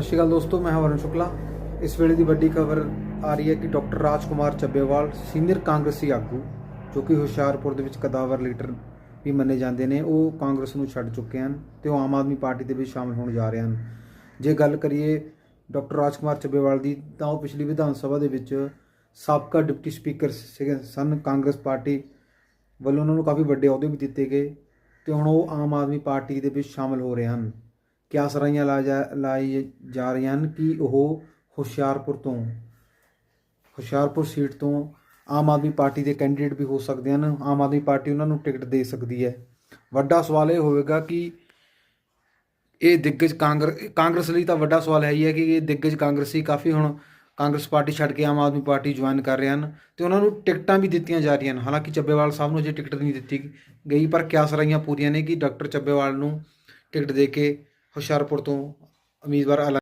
ਸਤਿ ਸ਼੍ਰੀ ਅਕਾਲ ਦੋਸਤੋ, ਮੈਂ ਹਾਂ ਵਰਨ ਸ਼ੁਕਲਾ। ਇਸ ਵੇਲੇ ਦੀ ਵੱਡੀ ਖਬਰ ਆ ਰਹੀ ਹੈ ਕਿ ਡਾਕਟਰ ਰਾਜਕੁਮਾਰ ਚੱਬੇਵਾਲ ਸੀਨੀਅਰ ਕਾਂਗਰਸੀ ਆਗੂ, ਜੋ ਕਿ ਹੁਸ਼ਿਆਰਪੁਰ ਦੇ ਵਿੱਚ ਕਦਾਵਰ ਲੀਡਰ ਵੀ ਮੰਨੇ ਜਾਂਦੇ ਨੇ, ਉਹ ਕਾਂਗਰਸ ਨੂੰ ਛੱਡ ਚੁੱਕੇ ਹਨ ਤੇ ਉਹ ਆਮ ਆਦਮੀ ਪਾਰਟੀ ਦੇ ਵਿੱਚ ਸ਼ਾਮਲ ਹੋਣ ਜਾ ਰਹੇ ਹਨ। ਜੇ ਗੱਲ ਕਰੀਏ ਡਾਕਟਰ ਰਾਜਕੁਮਾਰ ਚੱਬੇਵਾਲ ਦੀ, ਤਾਂ ਉਹ ਪਿਛਲੀ ਵਿਧਾਨ ਸਭਾ ਦੇ ਵਿੱਚ ਸਾਬਕਾ ਡਿਪਟੀ ਸਪੀਕਰ ਸੀਗੇ, ਸਨ। ਕਾਂਗਰਸ ਪਾਰਟੀ ਵੱਲੋਂ ਉਹਨਾਂ ਨੂੰ ਕਾਫੀ ਵੱਡੇ ਅਹੁਦੇ ਵੀ ਦਿੱਤੇ ਗਏ ਤੇ ਹੁਣ ਉਹ ਆਮ ਆਦਮੀ ਪਾਰਟੀ ਦੇ ਵਿੱਚ ਸ਼ਾਮਲ ਹੋ ਰਹੇ ਹਨ। ਕਿਆ ਸਰਾਈਆਂ ਲਾ ਜਾ, ਲਾਈ ਜਾ ਰਹੀਆਂ ਹਨ? ਕਿ ਉਹ ਹੁਸ਼ਿਆਰਪੁਰ ਤੋਂ? ਹੁਸ਼ਿਆਰਪੁਰ ਸੀਟ ਤੋਂ ਆਮ ਆਦਮੀ ਪਾਰਟੀ ਦੇ ਕੈਂਡੀਡੇਟ ਵੀ ਹੋ ਸਕਦੇ ਹਨ। ਆਮ ਆਦਮੀ ਪਾਰਟੀ ਉਹਨਾਂ ਨੂੰ ਟਿਕਟ ਦੇ ਸਕਦੀ ਹੈ। ਵੱਡਾ ਸਵਾਲ ਇਹ ਹੋਵੇਗਾ ਕਿ ਇਹ ਦਿੱਗਜ ਕਾਂਗਰਸ ਕਾਂਗਰਸ ਲਈ ਤਾਂ ਵੱਡਾ ਸਵਾਲ ਹੈ ਹੀ ਹੈ ਕਿ ਇਹ ਦਿੱਗਜ ਕਾਂਗਰਸੀ ਕਾਫੀ ਹੁਣ ਕਾਂਗਰਸ ਪਾਰਟੀ ਛੱਡ ਕੇ ਆਮ ਆਦਮੀ ਪਾਰਟੀ ਜੁਆਇਨ ਕਰ ਰਹੇ ਹਨ ਤੇ ਉਹਨਾਂ ਨੂੰ ਟਿਕਟਾਂ ਵੀ ਦਿੱਤੀਆਂ ਜਾ ਰਹੀਆਂ ਹਨ। ਹਾਲਾਂਕਿ ਚੱਬੇਵਾਲ ਸਾਹਿਬ ਨੂੰ ਅਜੇ ਟਿਕਟ ਨਹੀਂ ਦਿੱਤੀ ਗਈ, ਪਰ ਕਿਆ ਸਰਾਈਆਂ ਪੂਰੀਆਂ ਨੇ ਕਿ ਡਾਕਟਰ ਚੱਬੇਵਾਲ ਨੂੰ ਟਿਕਟ ਦੇ ਕੇ ਹੁਸ਼ਿਆਰਪੁਰ ਤੋਂ ਉਮੀਦਵਾਰ ਐਲਾਨ